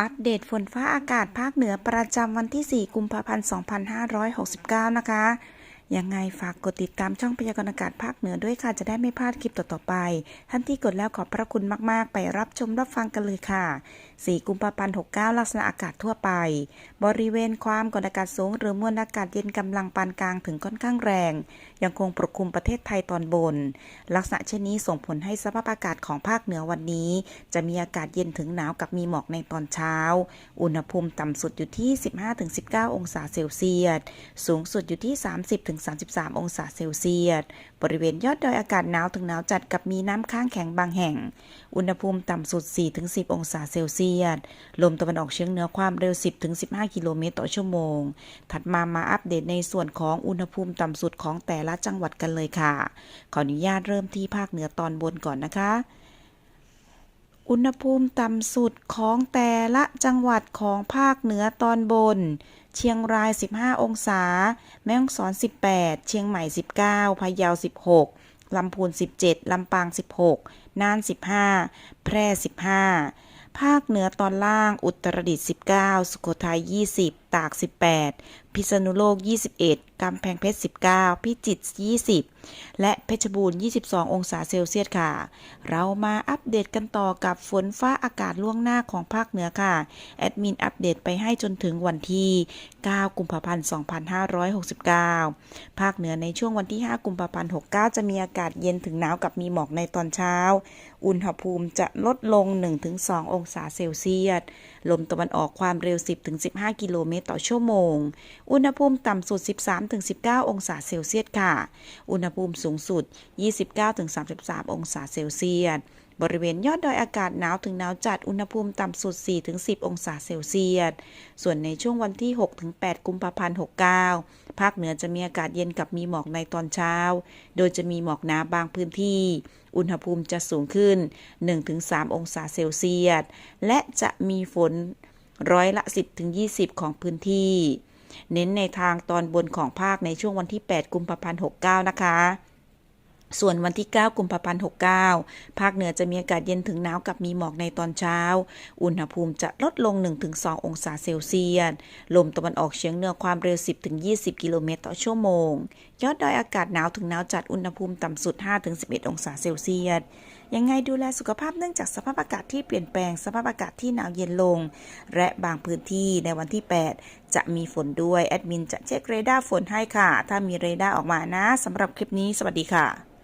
อัปเดตฝนฟ้าอากาศภาคเหนือประจำวันที่ 4 กุมภาพันธ์ 2569 นะคะ ยังไงฝากกดติดตามช่องพยากรณ์อากาศภาคเหนือด้วยค่ะ จะได้ไม่พลาดคลิปต่อๆไป ท่านที่กดแล้วขอบพระคุณมาก ๆ ไปรับชมรับฟังกันเลยค่ะ 4 กุมภาพันธ์ 69 ลักษณะอากาศทั่วไป บริเวณความกดอากาศสูง หรือมวลอากาศเย็นกำลังปานกลางถึงค่อนข้างแรง ยังคงปกคลุมประเทศไทยตอนบน ลักษณะเช่นนี้ส่งผลให้สภาพอากาศของภาคเหนือวันนี้ จะมีอากาศเย็นถึงหนาวกับมีหมอกในตอนเช้า อุณหภูมิต่ำสุดอยู่ที่ 15-19 องศาเซลเซียส สูงสุดอยู่ที่ 30- 30-33 องศาเซลเซียส บริเวณยอดดอยอากาศหนาวถึงหนาวจัดกับมีน้ำค้างแข็งบางแห่ง อุณหภูมิต่ำสุด 4-10 องศาเซลเซียส ลมตะวันออกเฉียงเหนือความเร็ว 10-15 กิโลเมตรต่อชั่วโมง ถัดมามาอัปเดตในส่วนของอุณหภูมิต่ำสุดของแต่ละจังหวัดกันเลยค่ะ ขออนุญาตเริ่มที่ภาคเหนือตอนบนก่อนนะคะ อุณหภูมิต่ำสุดของแต่ละจังหวัดของภาคเหนือตอนบน เชียงราย 15 องศา แม่ฮ่องสอน 18 เชียงใหม่ 19 พะเยา 16 ลำพูน 17 ลำปาง 16 น่าน 15 แพร่ 15 ภาคเหนือตอนล่าง อุตรดิตถ์19 สุโขทัย 20 ตาก 18 พิษณุโลก 21 กำแพงเพชร 19 พิจิตร 20 และเพชรบูรณ์ 22 องศาเซลเซียสค่ะ เรามาอัปเดตกันต่อกับฝนฟ้าอากาศล่วงหน้าของภาคเหนือค่ะ แอดมินอัปเดตไปให้จนถึงวันที่ 9 กุมภาพันธ์ 2569 ภาคเหนือในช่วงวันที่ 5 กุมภาพันธ์ 69 จะมีอากาศเย็นถึงหนาวกับมีหมอกในตอนเช้า อุณหภูมิจะลดลง 1-2 องศาเซลเซียส ลมตะวันออกความเร็ว 10-15 กิโลเมตรต่อชั่วโมงอุณหภูมิต่ำสุด 13-19 องศาเซลเซียสค่ะ อุณหภูมิสูงสุด 29-33 องศาเซลเซียสบริเวณยอดดอยอากาศหนาวถึงหนาวจัด อุณหภูมิต่ำสุด 4-10 องศาเซลเซียส ส่วนในช่วงวันที่ 6-8 กุมภาพันธ์ 69 ภาคเหนือจะมีอากาศเย็นกับมีหมอกในตอนเช้า โดยจะมีหมอกหนาบางพื้นที่ อุณหภูมิจะสูงขึ้น 1-3 องศาเซลเซียส และจะมีฝนร้อยละ 10-20 ของพื้นที่ เน้นในทางตอนบนของภาคในช่วงวันที่ 8 กุมภาพันธ์ 69 นะคะส่วนวันที่ 9 กุมภาพันธ์ 69 ภาคเหนือจะมีอากาศเย็นถึงหนาวกับมีหมอกในตอนเช้า อุณหภูมิจะลดลง 1-2 องศาเซลเซียส ลมตะวันออกเฉียงเหนือความเร็ว 10-20 กิโลเมตรต่อชั่วโมง ยอดดอยอากาศหนาวถึงหนาวจัด อุณหภูมิต่ำสุด 5-11 องศาเซลเซียส ยังไงดูแลสุขภาพเนื่องจากสภาพอากาศที่เปลี่ยนแปลง สภาพอากาศที่หนาวเย็นลง และบางพื้นที่ในวันที่ 8 จะมีฝนด้วย แอดมินจะเช็คเรดาร์ฝนให้ค่ะ ถ้ามีเรดาร์ออกมานะสำหรับคลิปนี้สวัสดีค่ะ